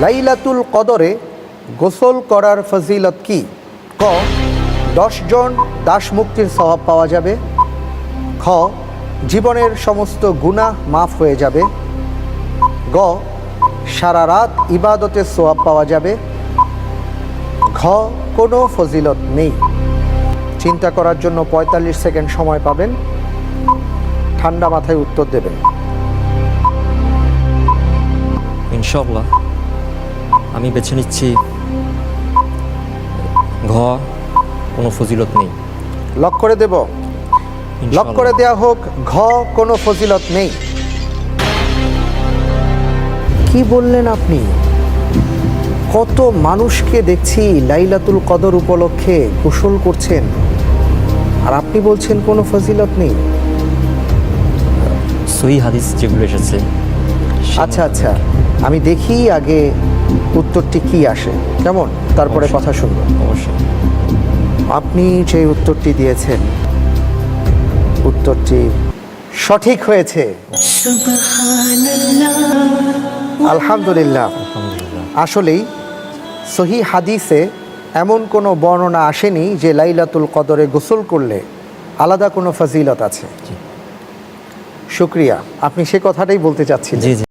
লাইলাতুল কদরে গোসল করার ফজিলত কি? ক জন দাস মুক্তির স্বভাব পাওয়া যাবে। খ, জীবনের সমস্ত গুনাহ মাফ হয়ে যাবে। গ, সারা রাত ইবাদতের সোয়াব পাওয়া যাবে। ঘ, কোনো ফজিলত নেই। চিন্তা করার জন্য ৪৫ সেকেন্ড সময় পাবেন। ঠান্ডা মাথায় উত্তর দেবেন। ইনশাল্লাহ আমি বেছে নিচ্ছি। ঘ কোনো ফজিলত নেই। লক করে দেব। লক করে দেয়া হোক ঘ কোনো ফজিলত নেই। কি বললেন আপনি? কত মানুষকে দেখছি লাইলাতুল কদর উপলক্ষে গোসল করছেন। আর আপনি বলছেন কোনো ফজিলত নেই। সহি হাদিস যেগুলো এসেছে আচ্ছা আচ্ছা। আমি দেখি আগে উত্তরটি কি আসে? কেমন? তারপরে কথা শুনব। অবশ্যই। আপনি যে উত্তরটি দিয়েছেন উত্তরটি সঠিক হয়েছে। আলহামদুলিল্লাহ। আলহামদুলিল্লাহ। আসলেই সহি হাদিসে এমন কোনো বর্ণনা আসেনি যে লাইলাতুল কদরে গোসল করলে আলাদা কোনো ফজিলত আছে। শুক্রিয়া। আপনি সে কথাটাই বলতে চাচ্ছিলেন। জি জি।